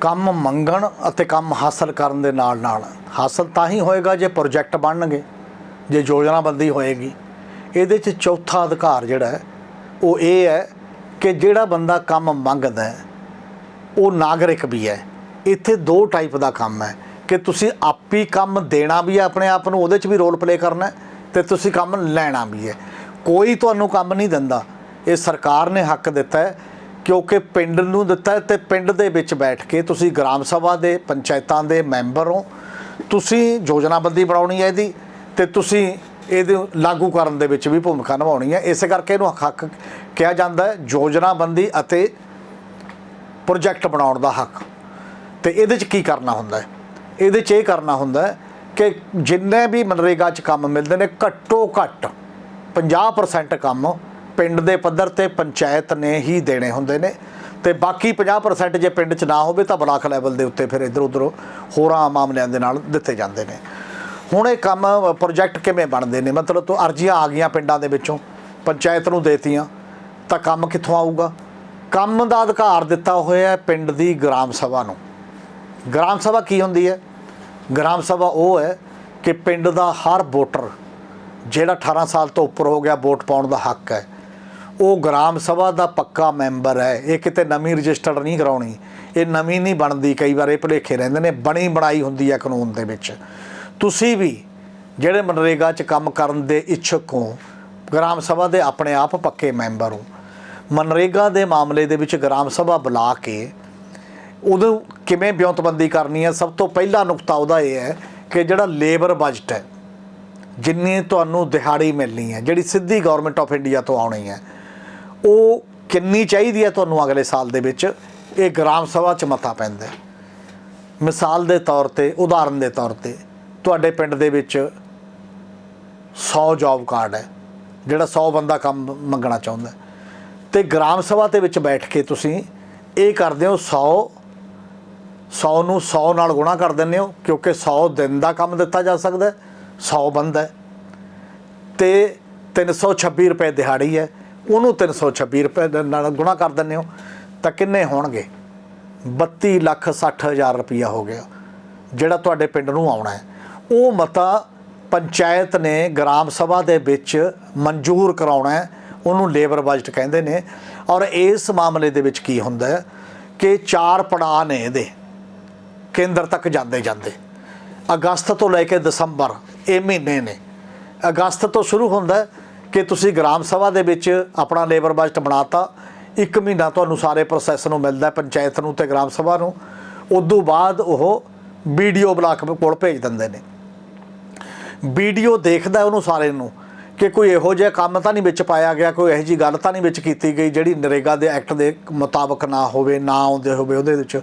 ਕੰਮ ਮੰਗਣ ਅਤੇ ਕੰਮ ਹਾਸਲ ਕਰਨ ਦੇ ਨਾਲ ਨਾਲ। ਹਾਸਲ ਤਾਂ ਹੀ ਹੋਏਗਾ ਜੇ ਪ੍ਰੋਜੈਕਟ ਬਣਨਗੇ, ਜੇ ਯੋਜਨਾਬੰਦੀ ਹੋਏਗੀ। ਇਹਦੇ 'ਚ ਚੌਥਾ ਅਧਿਕਾਰ ਜਿਹੜਾ ਉਹ ਇਹ ਹੈ ਕਿ ਜਿਹੜਾ ਬੰਦਾ ਕੰਮ ਮੰਗਦਾ ਹੈ, ਉਹ ਨਾਗਰਿਕ ਵੀ ਹੈ। ਇੱਥੇ ਦੋ ਟਾਈਪ ਦਾ ਕੰਮ ਹੈ ਕਿ ਤੁਸੀਂ ਆਪੀ ਕੰਮ ਦੇਣਾ ਵੀ ਹੈ ਆਪਣੇ ਆਪ ਨੂੰ, ਉਹਦੇ 'ਚ ਵੀ ਰੋਲ ਪਲੇ ਕਰਨਾ ਹੈ ਤੇ ਤੁਸੀਂ ਕੰਮ ਲੈਣਾ ਵੀ ਹੈ। ਕੋਈ ਤੁਹਾਨੂੰ ਕੰਮ ਨਹੀਂ ਦਿੰਦਾ। ਇਹ ਸਰਕਾਰ ਨੇ ਹੱਕ ਦਿੱਤਾ ਹੈ ਕਿਉਂਕਿ ਪਿੰਡ ਨੂੰ ਦਿੱਤਾ ਹੈ ਤੇ ਪਿੰਡ ਦੇ ਵਿੱਚ ਬੈਠ ਕੇ ਤੁਸੀਂ ਗ੍ਰਾਮ ਸਭਾ ਦੇ, ਪੰਚਾਇਤਾਂ ਦੇ ਮੈਂਬਰ ਹੋ। ਤੁਸੀਂ ਯੋਜਨਾਬੰਦੀ ਬਣਾਉਣੀ ਹੈ ਇਹਦੀ ਤੇ ਤੁਸੀਂ ਇਹਦੇ ਲਾਗੂ ਕਰਨ ਦੇ ਵਿੱਚ ਵੀ ਭੂਮਿਕਾ ਨਿਭਾਉਣੀ ਹੈ। ਇਸੇ ਕਰਕੇ ਇਹਨੂੰ ਹੱਕ ਕਿਹਾ ਜਾਂਦਾ ਹੈ, ਯੋਜਨਾਬੰਦੀ ਅਤੇ ਪ੍ਰੋਜੈਕਟ ਬਣਾਉਣ ਦਾ ਹੱਕ। ਤੇ ਇਹਦੇ 'ਚ ਕੀ ਕਰਨਾ ਹੁੰਦਾ ਹੈ? ਇਹਦੇ 'ਚ ਇਹ ਕਰਨਾ ਹੁੰਦਾ ਹੈ ਕਿ ਜਿੰਨੇ ਵੀ ਮਨਰੇਗਾ 'ਚ ਕੰਮ ਮਿਲਦੇ ਨੇ, ਘੱਟੋ ਘੱਟ 50% ਕੰਮ ਪਿੰਡ ਦੇ ਪੱਧਰ ਤੇ ਪੰਚਾਇਤ ਨੇ ਹੀ ਦੇਣੇ ਹੁੰਦੇ ਨੇ। ਤੇ ਬਾਕੀ 50% ਜੇ ਪਿੰਡ 'ਚ ਨਾ ਹੋਵੇ ਤਾਂ ਬਲਾਕ ਲੈਵਲ ਦੇ ਉੱਤੇ ਫਿਰ ਇੱਧਰ ਉੱਧਰ ਹੋਰਾਂ ਮਾਮਲਿਆਂ ਦੇ ਨਾਲ ਦਿੱਤੇ ਜਾਂਦੇ ਨੇ। ਹੁਣ ਇਹ ਕੰਮ ਪ੍ਰੋਜੈਕਟ ਕਿਵੇਂ ਬਣਦੇ ਨੇ? ਮਤਲਬ ਤੋਂ ਅਰਜ਼ੀਆਂ ਆ ਗਈਆਂ ਪਿੰਡਾਂ ਦੇ ਵਿੱਚੋਂ, ਪੰਚਾਇਤ ਨੂੰ ਦੇਤੀਆਂ, ਤਾਂ ਕੰਮ ਕਿੱਥੋਂ ਆਊਗਾ? ਕੰਮ ਦਾ ਅਧਿਕਾਰ ਦਿੱਤਾ ਹੋਇਆ ਹੈ ਪਿੰਡ ਦੀ ਗ੍ਰਾਮ ਸਭਾ ਨੂੰ। ਗ੍ਰਾਮ ਸਭਾ ਕੀ ਹੁੰਦੀ ਹੈ? ਗ੍ਰਾਮ ਸਭਾ ਉਹ ਹੈ ਕਿ ਪਿੰਡ ਦਾ ਹਰ ਵੋਟਰ, ਜਿਹੜਾ 18 ਸਾਲ ਤੋਂ ਉੱਪਰ ਹੋ ਗਿਆ, ਵੋਟ ਪਾਉਣ ਦਾ ਹੱਕ ਹੈ। ਉਹ ਗ੍ਰਾਮ ਸਭਾ ਦਾ ਪੱਕਾ ਮੈਂਬਰ ਹੈ। ਇਹ ਕਿਤੇ ਨਵੀਂ ਰਜਿਸਟਰਡ ਨਹੀਂ ਕਰਾਉਣੀ। ਇਹ ਨਵੀਂ ਨਹੀਂ ਬਣਦੀ। ਕਈ ਵਾਰ ਇਹ ਭੁਲੇਖੇ ਰਹਿੰਦੇ ਨੇ। ਬਣੀ ਬਣਾਈ ਹੁੰਦੀ ਹੈ ਕਾਨੂੰਨ ਦੇ ਵਿੱਚ। ਤੁਸੀਂ ਵੀ ਜਿਹੜੇ ਮਨਰੇਗਾ 'ਚ ਕੰਮ ਕਰਨ ਦੇ ਇੱਛੁਕ ਹੋ, ਗ੍ਰਾਮ ਸਭਾ ਦੇ ਆਪਣੇ ਆਪ ਪੱਕੇ ਮੈਂਬਰ ਹੋ, ਮਨਰੇਗਾ ਦੇ ਮਾਮਲੇ ਦੇ ਵਿੱਚ ਗ੍ਰਾਮ ਸਭਾ ਬੁਲਾ ਕੇ ਉਦੋਂ ਕਿਵੇਂ ਬਿਉਂਤਬੰਦੀ ਕਰਨੀ ਹੈ, ਸਭ ਤੋਂ ਪਹਿਲਾ ਨੁਕਤਾ ਉਹਦਾ ਇਹ ਹੈ ਕਿ ਜਿਹੜਾ ਲੇਬਰ ਬਜਟ ਹੈ, ਜਿੰਨੀ ਤੁਹਾਨੂੰ ਦਿਹਾੜੀ ਮਿਲਣੀ ਹੈ, ਜਿਹੜੀ ਸਿੱਧੀ ਗਵਰਨਮੈਂਟ ਆਫ ਇੰਡੀਆ ਤੋਂ ਆਉਣੀ ਹੈ ਉਹ ਕਿੰਨੀ ਚਾਹੀਦੀ ਹੈ ਤੁਹਾਨੂੰ ਅਗਲੇ ਸਾਲ ਦੇ ਵਿੱਚ? ਇਹ ਗ੍ਰਾਮ ਸਭਾ 'ਚ ਮਤਾ ਪੈਂਦਾ ਹੈ। ਮਿਸਾਲ ਦੇ ਤੌਰ ਤੇ, ਉਦਾਹਰਨ ਦੇ ਤੌਰ ਤੇ, ਤੁਹਾਡੇ ਪਿੰਡ ਦੇ ਵਿੱਚ 100 ਜੌਬ ਕਾਰਡ ਹੈ, ਜਿਹੜਾ 100 ਬੰਦਾ ਕੰਮ ਮੰਗਣਾ ਚਾਹੁੰਦਾ ਹੈ। ਤੇ ਗ੍ਰਾਮ ਸਭਾ ਦੇ ਵਿੱਚ ਬੈਠ ਕੇ ਤੁਸੀਂ ਇਹ ਕਰਦੇ ਹੋ 100 100 ਨੂੰ 100 ਨਾਲ ਗੁਣਾ ਕਰ ਦਿੰਦੇ ਹੋ, ਕਿਉਂਕਿ 100 ਦਿਨ ਦਾ ਕੰਮ ਦਿੱਤਾ ਜਾ ਸਕਦਾ ਹੈ 100 ਬੰਦਾ ਹੈ। ਤੇ 326 ਰੁਪਏ ਦਿਹਾੜੀ ਹੈ ਉਹਨੂੰ 326 ਰੁਪਏ ਦੇ ਨਾਲ ਗੁਣਾ ਕਰ ਦਿੰਦੇ ਹੋ, ਤਾਂ ਕਿੰਨੇ ਹੋਣਗੇ? 32 ਲੱਖ 60 ਹਜ਼ਾਰ ਰੁਪਇਆ ਹੋ ਗਿਆ, ਜਿਹੜਾ ਤੁਹਾਡੇ ਪਿੰਡ ਨੂੰ ਆਉਣਾ ਹੈ। ਉਹ ਮਤਾ ਪੰਚਾਇਤ ਨੇ ਗ੍ਰਾਮ ਸਭਾ ਦੇ ਵਿੱਚ ਮਨਜ਼ੂਰ ਕਰਾਉਣਾ ਹੈ, ਉਹਨੂੰ ਲੇਬਰ ਬਜਟ ਕਹਿੰਦੇ ਨੇ। ਔਰ ਇਸ ਮਾਮਲੇ ਦੇ ਵਿੱਚ ਕੀ ਹੁੰਦਾ ਹੈ ਕਿ ਚਾਰ ਪੜਾਅ ਨੇ ਇਹਦੇ, ਕੇਂਦਰ ਤੱਕ ਜਾਂਦੇ ਜਾਂਦੇ। ਅਗਸਤ ਤੋਂ ਲੈ ਕੇ ਦਸੰਬਰ, ਇਹ ਮਹੀਨੇ ਨੇ। ਅਗਸਤ ਤੋਂ ਸ਼ੁਰੂ ਹੁੰਦਾ ਕਿ ਤੁਸੀਂ ਗ੍ਰਾਮ ਸਭਾ ਦੇ ਵਿੱਚ ਆਪਣਾ ਲੇਬਰ ਬਜਟ ਬਣਾਤਾ, ਇੱਕ ਮਹੀਨਾ ਤੁਹਾਨੂੰ ਸਾਰੇ ਪ੍ਰੋਸੈਸ ਨੂੰ ਮਿਲਦਾ ਪੰਚਾਇਤ ਨੂੰ ਤੇ ਗ੍ਰਾਮ ਸਭਾ ਨੂੰ। ਉਦੋਂ ਬਾਅਦ ਉਹ ਵੀਡੀਓ ਬਲਾਕ ਕੋਲ ਭੇਜ ਦਿੰਦੇ ਨੇ। ਵੀਡੀਓ ਦੇਖਦਾ ਉਹਨੂੰ ਸਾਰੇ ਨੂੰ ਕਿ ਕੋਈ ਇਹੋ ਜਿਹਾ ਕੰਮ ਤਾਂ ਨਹੀਂ ਵਿੱਚ ਪਾਇਆ ਗਿਆ, ਕੋਈ ਇਹੋ ਜੀ ਗੱਲ ਤਾਂ ਨਹੀਂ ਵਿੱਚ ਕੀਤੀ ਗਈ ਜਿਹੜੀ ਨਰੇਗਾ ਦੇ ਐਕਟ ਦੇ ਮੁਤਾਬਕ ਨਾ ਹੋਵੇ, ਨਾ ਆਉਂਦੇ ਹੋਵੇ ਉਹਦੇ ਵਿੱਚ।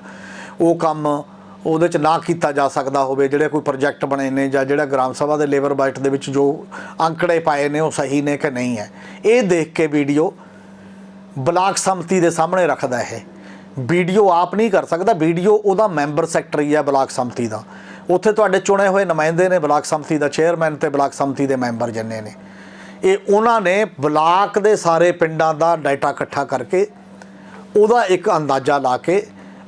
ਉਹ ਕੰਮ ਉਹਦੇ ਚ ਨਾ ਕੀਤਾ ਜਾ ਸਕਦਾ ਹੋਵੇ, ਜਿਹੜੇ ਕੋਈ ਪ੍ਰੋਜੈਕਟ ਬਣੇ ਨੇ ਜਾਂ ਜਿਹੜਾ ਗ੍ਰਾਮ ਸਭਾ ਦੇ ਲੇਬਰ ਬਜਟ ਦੇ ਵਿੱਚ ਜੋ ਅੰਕੜੇ ਪਾਏ ਨੇ ਉਹ ਸਹੀ ਨੇ ਕਿ ਨਹੀਂ ਹੈ। ਇਹ ਦੇਖ ਕੇ ਵੀਡੀਓ ਬਲਾਕ ਸੰਮਤੀ ਦੇ ਸਾਹਮਣੇ ਰੱਖਦਾ ਇਹ। ਵੀਡੀਓ ਆਪ ਨਹੀਂ ਕਰ ਸਕਦਾ, ਵੀਡੀਓ ਉਹਦਾ ਮੈਂਬਰ ਸੈਕਟਰੀ ਹੈ ਬਲਾਕ ਸੰਮਤੀ ਦਾ। ਉੱਥੇ ਤੁਹਾਡੇ ਚੁਣੇ ਹੋਏ ਨੁਮਾਇੰਦੇ ਨੇ ਬਲਾਕ ਸੰਮਤੀ ਦਾ ਚੇਅਰਮੈਨ ਤੇ ਬਲਾਕ ਸੰਮਤੀ ਦੇ ਮੈਂਬਰ ਜਿੰਨੇ ਨੇ। ਇਹ ਉਹਨਾਂ ਨੇ ਬਲਾਕ ਦੇ ਸਾਰੇ ਪਿੰਡਾਂ ਦਾ ਡਾਟਾ ਇਕੱਠਾ ਕਰਕੇ ਉਹਦਾ ਇੱਕ ਅੰਦਾਜ਼ਾ ਲਾ ਕੇ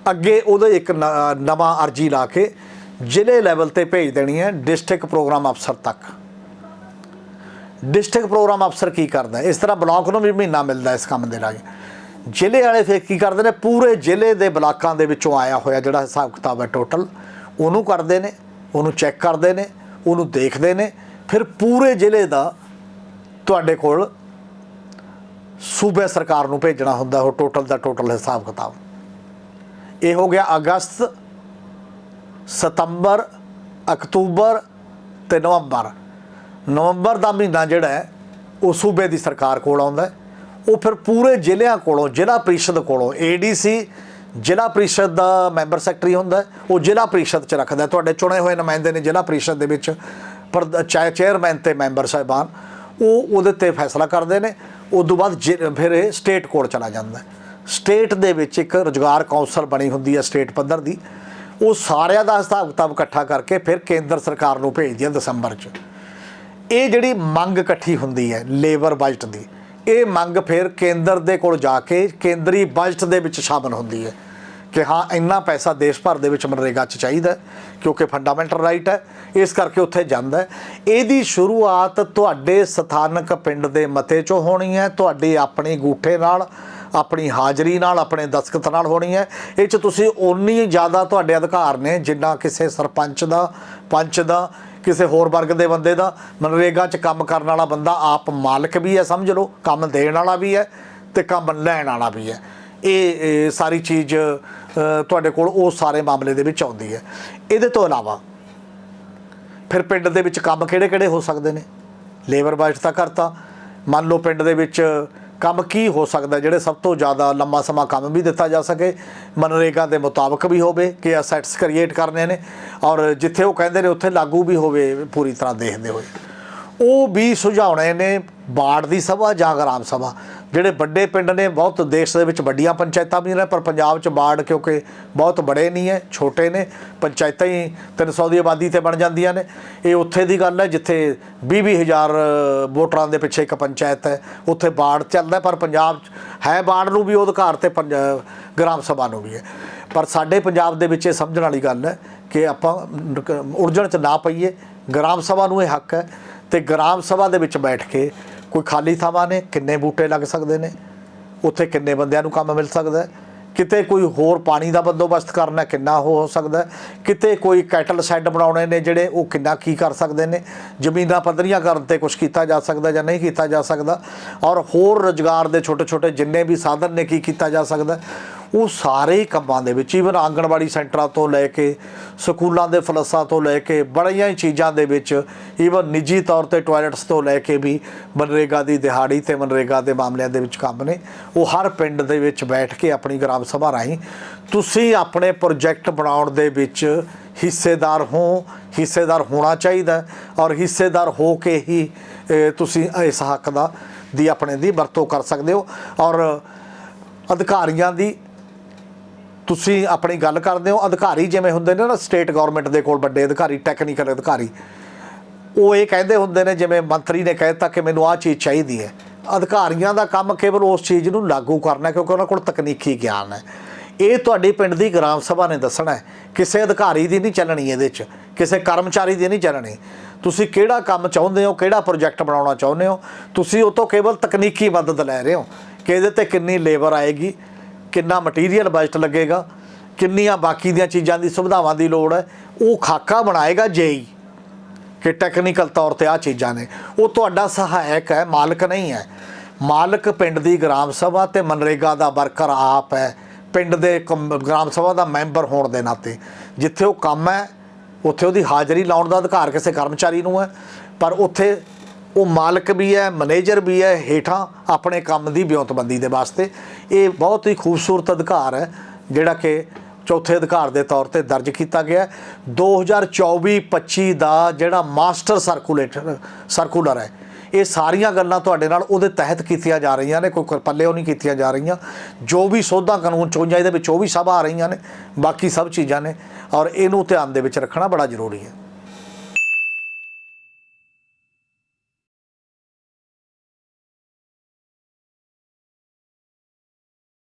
ਅੱਗੇ ਉਹਦੇ ਇੱਕ ਨ- ਨਵਾਂ ਅਰਜੀ ਲਾ ਕੇ ਜ਼ਿਲ੍ਹੇ ਲੈਵਲ ਤੇ ਭੇਜ ਦੇਣੀ ਹੈ ਡਿਸਟ੍ਰਿਕਟ ਪ੍ਰੋਗਰਾਮ ਅਫਸਰ ਤੱਕ। ਡਿਸਟ੍ਰਿਕਟ ਪ੍ਰੋਗਰਾਮ ਅਫਸਰ ਕੀ ਕਰਦਾ ਇਸ ਤਰ੍ਹਾਂ ਬਲਾਕ ਨੂੰ ਵੀ ਮਹੀਨਾ ਮਿਲਦਾ ਇਸ ਕੰਮ ਦੇ ਰਾਹੀਂ ਜ਼ਿਲ੍ਹੇ ਵਾਲੇ ਫਿਰ ਕੀ ਕਰਦੇ ਨੇ? ਪੂਰੇ ਜ਼ਿਲ੍ਹੇ ਦੇ ਬਲਾਕਾਂ ਦੇ ਵਿੱਚੋਂ ਆਇਆ ਹੋਇਆ ਜਿਹੜਾ ਹਿਸਾਬ ਕਿਤਾਬ ਹੈ ਟੋਟਲ ਉਹਨੂੰ ਕਰਦੇ ਨੇ, ਉਹਨੂੰ ਚੈੱਕ ਕਰਦੇ ਨੇ, ਉਹਨੂੰ ਦੇਖਦੇ ਨੇ, ਫਿਰ ਪੂਰੇ ਜ਼ਿਲ੍ਹੇ ਦਾ ਤੁਹਾਡੇ ਕੋਲ ਸੂਬੇ ਸਰਕਾਰ ਨੂੰ ਭੇਜਣਾ ਹੁੰਦਾ, ਉਹ ਟੋਟਲ ਦਾ ਟੋਟਲ ਹਿਸਾਬ ਕਿਤਾਬ। ਇਹ ਹੋ ਗਿਆ ਅਗਸਤ, ਸਤੰਬਰ, ਅਕਤੂਬਰ ਤੇ ਨਵੰਬਰ। ਨਵੰਬਰ ਦਾ ਮਹੀਨਾ ਜਿਹੜਾ ਹੈ, ਉਹ ਸੂਬੇ ਦੀ ਸਰਕਾਰ ਕੋਲ ਆਉਂਦਾ ਹੈ। ਉਹ ਫਿਰ ਪੂਰੇ ਜ਼ਿਲ੍ਹਿਆਂ ਕੋਲੋਂ, ਜ਼ਿਲ੍ਹਾ ਪ੍ਰੀਸ਼ਦ ਕੋਲੋਂ ਏਡੀਸੀ ਜ਼ਿਲ੍ਹਾ ਪ੍ਰੀਸ਼ਦ ਦਾ ਮੈਂਬਰ ਸੈਕਟਰੀ ਹੁੰਦਾ ਉਹ ਜ਼ਿਲ੍ਹਾ ਪ੍ਰੀਸ਼ਦ ਚ ਰੱਖਦਾ ਤੁਹਾਡੇ ਚੁਣੇ ਹੋਏ ਨੁਮਾਇੰਦੇ ਨੇ ਜ਼ਿਲ੍ਹਾ ਪ੍ਰੀਸ਼ਦ ਦੇ ਵਿੱਚ ਪਰ ਚਾਹੇ ਚੇਅਰਮੈਨ ਤੇ ਮੈਂਬਰ ਸਾਹਿਬਾਨ, ਉਹ ਉਹਦੇ ਤੇ ਫੈਸਲਾ ਕਰਦੇ ਨੇ। ਉਸ ਤੋਂ ਬਾਅਦ ਜਿ- ਫਿਰ ਇਹ ਸਟੇਟ ਕੋਰਟ ਚਲਾ ਜਾਂਦਾ ਹੈ। ਸਟੇਟ ਦੇ ਵਿੱਚ ਇੱਕ ਰੁਜ਼ਗਾਰ ਕੌਂਸਲ ਬਣੀ ਹੁੰਦੀ ਹੈ ਸਟੇਟ ਪੱਧਰ ਦੀ। ਉਹ ਸਾਰਿਆਂ ਦਾ ਹਿਸਾਬ ਕਿਤਾਬ ਇਕੱਠਾ ਕਰਕੇ ਫਿਰ ਕੇਂਦਰ ਸਰਕਾਰ ਨੂੰ ਭੇਜਦੀ ਹੈ ਦਸੰਬਰ 'ਚ। ਇਹ ਜਿਹੜੀ ਮੰਗ ਇਕੱਠੀ ਹੁੰਦੀ ਹੈ ਲੇਬਰ ਬਜਟ ਦੀ, ਇਹ ਮੰਗ ਫਿਰ ਕੇਂਦਰ ਦੇ ਕੋਲ ਜਾ ਕੇ ਕੇਂਦਰੀ ਬਜਟ ਦੇ ਵਿੱਚ ਸ਼ਾਮਲ ਹੁੰਦੀ ਹੈ ਕਿ ਹਾਂ, ਇੰਨਾ ਪੈਸਾ ਦੇਸ਼ ਭਰ ਦੇ ਵਿੱਚ ਮਨਰੇਗਾ 'ਚ ਚਾਹੀਦਾ ਕਿਉਂਕਿ ਫੰਡਾਮੈਂਟਲ ਰਾਈਟ ਹੈ, ਇਸ ਕਰਕੇ ਉੱਥੇ ਜਾਂਦਾ ਇਹਦੀ ਸ਼ੁਰੂਆਤ ਤੁਹਾਡੇ ਸਥਾਨਕ ਪਿੰਡ ਦੇ ਮਤੇ 'ਚੋਂ ਹੋਣੀ ਹੈ, ਤੁਹਾਡੀ ਆਪਣੀ ਗੂਠੇ ਨਾਲ ਆਪਣੀ ਹਾਜ਼ਰੀ ਨਾਲ, ਆਪਣੇ ਦਸਖਤ ਨਾਲ ਹੋਣੀ ਹੈ। ਇਹ 'ਚ ਤੁਸੀਂ ਓਨੀ ਜ਼ਿਆਦਾ ਤੁਹਾਡੇ ਅਧਿਕਾਰ ਨੇ ਜਿੰਨਾ ਕਿਸੇ ਸਰਪੰਚ ਦਾ, ਪੰਚ ਦਾ, ਕਿਸੇ ਹੋਰ ਵਰਗ ਦੇ ਬੰਦੇ ਦਾ। ਮਨਰੇਗਾ 'ਚ ਕੰਮ ਕਰਨ ਵਾਲਾ ਬੰਦਾ ਆਪ ਮਾਲਕ ਵੀ ਹੈ, ਸਮਝ ਲਓ। ਕੰਮ ਦੇਣ ਵਾਲਾ ਵੀ ਹੈ ਤੇ ਕੰਮ ਲੈਣ ਵਾਲਾ ਵੀ ਹੈ। ਇਹ ਸਾਰੀ ਚੀਜ਼ ਤੁਹਾਡੇ ਕੋਲ ਉਹ ਸਾਰੇ ਮਾਮਲੇ ਦੇ ਵਿੱਚ ਆਉਂਦੀ ਹੈ। ਇਹਦੇ ਤੋਂ ਇਲਾਵਾ ਫਿਰ ਪਿੰਡ ਦੇ ਵਿੱਚ ਕੰਮ ਕਿਹੜੇ-ਕਿਹੜੇ ਹੋ ਸਕਦੇ ਨੇ? ਲੇਬਰ ਬਜਟ ਤਾਂ ਕਰਤਾ। ਮੰਨ ਲਓ ਪਿੰਡ ਦੇ ਵਿੱਚ ਕੰਮ ਕੀ ਹੋ ਸਕਦਾ ਜਿਹੜੇ ਸਭ ਤੋਂ ਜ਼ਿਆਦਾ ਲੰਮਾ ਸਮਾਂ ਕੰਮ ਵੀ ਦਿੱਤਾ ਜਾ ਸਕੇ, ਮਨਰੇਗਾ ਦੇ ਮੁਤਾਬਕ ਵੀ ਹੋਵੇ, ਕਿ ਅਸੈਟਸ ਕ੍ਰੀਏਟ ਕਰਨੇ ਨੇ, ਔਰ ਜਿੱਥੇ ਉਹ ਕਹਿੰਦੇ ਨੇ ਉੱਥੇ ਲਾਗੂ ਵੀ ਹੋਵੇ, ਪੂਰੀ ਤਰ੍ਹਾਂ ਦੇਖਦੇ ਹੋਏ। ਉਹ ਵੀ ਸੁਝਾਉਣੇ ਨੇ ਬਾੜ ਦੀ ਸਭਾ ਜਾਂ ਗ੍ਰਾਮ ਸਭਾ। ਜਿਹੜੇ ਵੱਡੇ ਪਿੰਡ ਨੇ, ਬਹੁਤ ਦੇਸ਼ ਦੇ ਵਿੱਚ ਵੱਡੀਆਂ ਪੰਚਾਇਤਾਂ ਵੀ ਨੇ, ਪਰ ਪੰਜਾਬ 'ਚ ਬਾੜ ਕਿਉਂਕਿ ਬਹੁਤ ਬੜੇ ਨਹੀਂ ਹੈ, ਛੋਟੇ ਨੇ, ਪੰਚਾਇਤਾਂ ਹੀ 300 ਦੀ ਆਬਾਦੀ ਤੇ ਬਣ ਜਾਂਦੀਆਂ ਨੇ। ਇਹ ਉੱਥੇ ਦੀ ਗੱਲ ਹੈ, ਜਿੱਥੇ 20 ਹਜ਼ਾਰ ਵੋਟਰਾਂ ਦੇ ਪਿੱਛੇ ਇੱਕ ਪੰਚਾਇਤ ਹੈ, ਉੱਥੇ ਬਾੜ ਚੱਲਦਾ ਪਰ ਪੰਜਾਬ 'ਚ ਹੈ ਬਾੜ ਨੂੰ ਵੀ ਉਹ ਅਧਿਕਾਰ ਤੇ ਪੰਜ- ਗ੍ਰਾਮ ਸਭਾ ਨੂੰ ਵੀ ਹੈ। ਪਰ ਸਾਡੇ ਪੰਜਾਬ ਦੇ ਵਿੱਚ ਇਹ ਸਮਝਣ ਵਾਲੀ ਗੱਲ ਹੈ ਕਿ ਆਪਾਂ ਨਕ- ਉਲਝਣ 'ਚ ਨਾ ਪਈਏ, ਗ੍ਰਾਮ ਸਭਾ ਨੂੰ ਇਹ ਹੱਕ ਹੈ ਤੇ ਗ੍ਰਾਮ ਸਭਾ ਦੇ ਵਿੱਚ ਬੈਠ ਕੇ ਕੋਈ ਖਾਲੀ ਥਾਵਾਂ ਨੇ, ਕਿੰਨੇ ਬੂਟੇ ਲੱਗ ਸਕਦੇ ਨੇ? ਉੱਥੇ ਕਿੰਨੇ ਬੰਦਿਆਂ ਨੂੰ ਕੰਮ ਮਿਲ ਸਕਦਾ ਕਿਤੇ ਕੋਈ ਹੋਰ ਪਾਣੀ ਦਾ ਬੰਦੋਬਸਤ ਕਰਨਾ ਕਿੰਨਾ ਉਹ ਹੋ ਸਕਦਾ ਕਿਤੇ ਕੋਈ ਕੈਟਲ ਸ਼ੈੱਡ ਬਣਾਉਣੇ ਨੇ ਜਿਹੜੇ ਉਹ ਕਿੰਨਾ ਕੀ ਕਰ ਸਕਦੇ ਨੇ? ਜ਼ਮੀਨਾਂ ਪੱਧਰੀਆਂ ਕਰਨ ਤੇ ਕੁਝ ਕੀਤਾ ਜਾ ਸਕਦਾ ਜਾਂ ਨਹੀਂ ਕੀਤਾ ਜਾ ਸਕਦਾ? ਔਰ ਹੋਰ ਰੁਜ਼ਗਾਰ ਦੇ ਛੋਟੇ ਛੋਟੇ ਜਿੰਨੇ ਵੀ ਸਾਧਨ ਨੇ, ਕੀ ਕੀਤਾ ਜਾ ਸਕਦਾ ਉਹ ਸਾਰੇ ਹੀ ਕੰਮਾਂ ਦੇ ਵਿੱਚ ਈਵਨ ਆਂਗਣਵਾੜੀ ਸੈਂਟਰਾਂ ਤੋਂ ਲੈ ਕੇ, ਸਕੂਲਾਂ ਦੇ ਫਲਸਾਂ ਤੋਂ ਲੈ ਕੇ, ਬੜੀਆਂ ਹੀ ਚੀਜ਼ਾਂ ਦੇ ਵਿੱਚ ਈਵਨ ਨਿੱਜੀ ਤੌਰ ਤੇ ਟਾਇਲਟਸ ਤੋਂ ਲੈ ਕੇ ਵੀ ਮਨਰੇਗਾ ਦੀ ਦਿਹਾੜੀ ਤੇ ਮਨਰੇਗਾ ਦੇ ਮਾਮਲਿਆਂ ਦੇ ਵਿੱਚ ਕੰਮ ਨੇ। ਉਹ ਹਰ ਪਿੰਡ ਦੇ ਵਿੱਚ ਬੈਠ ਕੇ ਆਪਣੀ ਗ੍ਰਾਮ ਸਭਾ ਰਾਹੀਂ ਤੁਸੀਂ ਆਪਣੇ ਪ੍ਰੋਜੈਕਟ ਬਣਾਉਣ ਦੇ ਵਿੱਚ ਹਿੱਸੇਦਾਰ ਹੋ, ਹਿੱਸੇਦਾਰ ਹੋਣਾ ਚਾਹੀਦਾ ਔਰ ਹਿੱਸੇਦਾਰ ਹੋ ਕੇ ਹੀ ਤੁਸੀਂ ਇਸ ਹੱਕ ਦਾ, ਦੀ ਆਪਣੇ ਦੀ ਵਰਤੋਂ ਕਰ ਸਕਦੇ ਹੋ। ਔਰ ਅਧਿਕਾਰੀਆਂ ਦੀ ਤੁਸੀਂ ਆਪਣੀ ਗੱਲ ਕਰਦੇ ਹੋ, ਅਧਿਕਾਰੀ ਜਿਵੇਂ ਹੁੰਦੇ ਨੇ ਨਾ ਸਟੇਟ ਗਵਰਨਮੈਂਟ ਦੇ ਕੋਲ ਵੱਡੇ ਅਧਿਕਾਰੀ ਟੈਕਨੀਕਲ ਅਧਿਕਾਰੀ, ਉਹ ਇਹ ਕਹਿੰਦੇ ਹੁੰਦੇ ਨੇ, ਜਿਵੇਂ ਮੰਤਰੀ ਨੇ ਕਹਿਤਾ ਕਿ ਮੈਨੂੰ ਆਹ ਚੀਜ਼ ਚਾਹੀਦੀ ਹੈ। ਅਧਿਕਾਰੀਆਂ ਦਾ ਕੰਮ ਕੇਵਲ ਉਸ ਚੀਜ਼ ਨੂੰ ਲਾਗੂ ਕਰਨਾ ਕਿਉਂਕਿ ਉਹਨਾਂ ਕੋਲ ਤਕਨੀਕੀ ਗਿਆਨ ਹੈ। ਇਹ ਤੁਹਾਡੀ ਪਿੰਡ ਦੀ ਗ੍ਰਾਮ ਸਭਾ ਨੇ ਦੱਸਣਾ ਹੈ। ਕਿਸੇ ਅਧਿਕਾਰੀ ਦੀ ਨਹੀਂ ਚੱਲਣੀ ਇਹਦੇ 'ਚ, ਕਿਸੇ ਕਰਮਚਾਰੀ ਦੀ ਨਹੀਂ ਚੱਲਣੀ। ਤੁਸੀਂ ਕਿਹੜਾ ਕੰਮ ਚਾਹੁੰਦੇ ਹੋ, ਕਿਹੜਾ ਪ੍ਰੋਜੈਕਟ ਬਣਾਉਣਾ ਚਾਹੁੰਦੇ ਹੋ? ਤੁਸੀਂ ਉਹ ਤੋਂ ਕੇਵਲ ਤਕਨੀਕੀ ਮਦਦ ਲੈ ਰਹੇ ਹੋ ਕਿ ਇਹਦੇ ਤੇ ਕਿੰਨੀ ਲੇਬਰ ਆਏਗੀ ਕਿੰਨਾ ਮਟੀਰੀਅਲ ਬਜਟ ਲੱਗੇਗਾ, ਕਿੰਨੀਆਂ ਬਾਕੀ ਦੀਆਂ ਚੀਜ਼ਾਂ ਦੀ ਸੁਵਿਧਾਵਾਂ ਦੀ ਲੋੜ ਹੈ, ਉਹ ਖਾਕਾ ਬਣਾਏਗਾ ਜੇਈ ਕਿ ਟੈਕਨੀਕਲ ਤੌਰ ਤੇ ਆ ਚੀਜ਼ਾਂ ਨੇ। ਉਹ ਤੁਹਾਡਾ ਸਹਾਇਕ ਹੈ, ਮਾਲਕ ਨਹੀਂ ਹੈ। ਮਾਲਕ ਪਿੰਡ ਦੀ ਗ੍ਰਾਮ ਸਭਾ ਤੇ ਮਨਰੇਗਾ ਦਾ ਵਰਕਰ ਆਪ ਹੈ। ਪਿੰਡ ਦੇ ਕਮ- ਗ੍ਰਾਮ ਸਭਾ ਦਾ ਮੈਂਬਰ ਹੋਣ ਦੇ ਨਾਤੇ ਜਿੱਥੇ ਉਹ ਕੰਮ ਹੈ, ਉੱਥੇ ਉਹਦੀ ਹਾਜ਼ਰੀ ਲਾਉਣ ਦਾ ਅਧਿਕਾਰ ਕਿਸੇ ਕਰਮਚਾਰੀ ਨੂੰ ਹੈ, ਪਰ ਉੱਥੇ ਉਹ ਮਾਲਕ ਵੀ ਹੈ, ਮੈਨੇਜਰ ਵੀ ਹੈ, ਹੇਠਾਂ ਆਪਣੇ ਕੰਮ ਦੀ ਵਿਉਂਤਬੰਦੀ ਦੇ ਵਾਸਤੇ। ਇਹ ਬਹੁਤ ਹੀ ਖੂਬਸੂਰਤ ਅਧਿਕਾਰ ਹੈ, ਜਿਹੜਾ ਕਿ ਚੌਥੇ ਅਧਿਕਾਰ ਦੇ ਤੌਰ ਤੇ ਦਰਜ ਕੀਤਾ ਗਿਆ ਹੈ। 2024-25 ਦਾ ਜਿਹੜਾ ਮਾਸਟਰ ਸਰਕੂਲੇਟਰ, ਸਰਕੂਲਰ ਹੈ, ਇਹ ਸਾਰੀਆਂ ਗੱਲਾਂ ਤੁਹਾਡੇ ਨਾਲ ਉਹਦੇ ਤਹਿਤ ਕੀਤੀਆਂ ਜਾ ਰਹੀਆਂ ਨੇ, ਕੋਈ ਪੱਲਿਓ ਨਹੀਂ ਕੀਤੀਆਂ ਜਾ ਰਹੀਆਂ। ਜੋ ਵੀ ਸੋਧਾਂ ਕਾਨੂੰਨ ਚੋਈਆਂ ਇਹਦੇ ਵਿੱਚ ਉਹ ਵੀ ਸਭ ਆ ਰਹੀਆਂ ਨੇ, ਬਾਕੀ ਸਭ ਚੀਜ਼ਾਂ ਨੇ, ਔਰ ਇਹਨੂੰ ਧਿਆਨ ਦੇ ਵਿੱਚ ਰੱਖਣਾ ਬੜਾ ਜ਼ਰੂਰੀ ਹੈ।